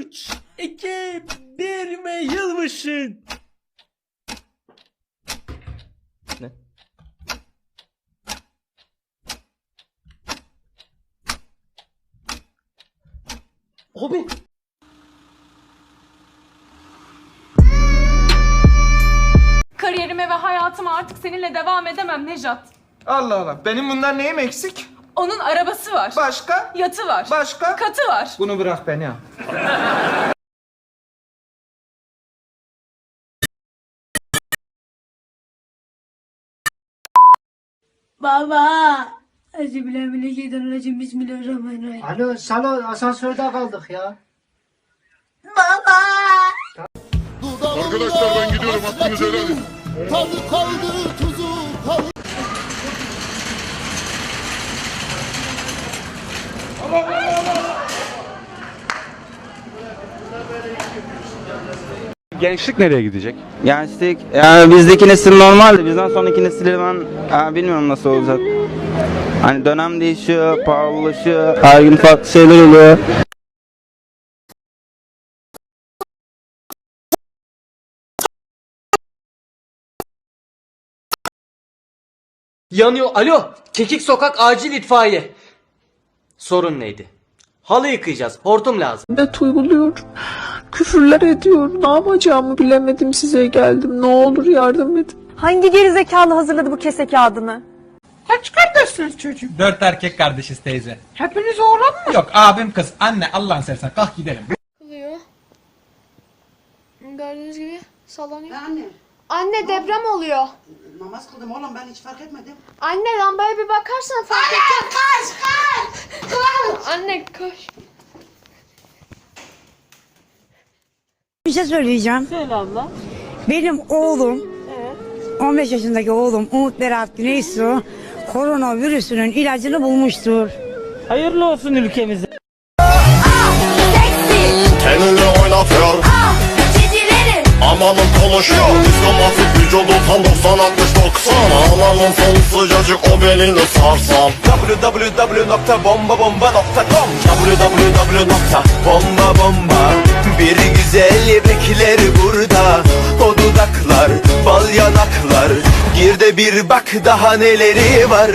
3, 2, 1 ve yılmışın. Ne? Abi. Kariyerime ve hayatıma artık seninle devam edemem Nejat. Allah Allah. Benim bundan neyim eksik? Onun arabası var. Başka? Yatı var. Başka? Katı var. Bunu bırak beni ya. Baba. Euzubillahimineşşeytanirracim. Bismillahirrahmanirrahim. Alo Salo asansörde kaldık ya. Baba. Arkadaşlar ben gidiyorum hakkınızı helal edin. Gençlik nereye gidecek? Gençlik, yani bizdeki nesil normaldi. Bizden sonraki nesilleri ben e, bilmiyorum nasıl olacak. Hani dönem değişiyor, pahalılaşıyor, her gün farklı şeyler oluyor. Yanıyor. Alo. Kekik sokak acil itfaiye. Sorun neydi? Halı yıkayacağız. Hortum lazım. şiddet uyguluyor. Küfürler ediyor. Ne yapacağımı bilemedim size geldim. Ne olur yardım edin. Hangi gerizekalı hazırladı bu kese kağıdını? Dört erkek kardeşiz teyze. Hepiniz oğlan mı? Yok abim kız. Anne Allah'ın seversen kalk gidelim. Gördüğünüz gibi sallanıyor. Anne. Anne deprem oluyor. Namaz kıldım oğlum ben hiç fark etmedim. Anne lambaya bir bakarsan fark edeceksin. Kaç kaç kaç. Anne koş. Bir şey söyleyeceğim. Söyle abla. Benim oğlum, 15 yaşındaki oğlum Umut Berat Güneysu koronavirüsünün ilacını bulmuştur. Hayırlı olsun ülkemize. Kendini oynatıyor. Amanın konuşuyor. Müslümansız vücudu tam 90 60 90. Ananın sonu sıcacık o belini sarsam. www.bombabomba.com www.bombabomba bir bak daha neleri var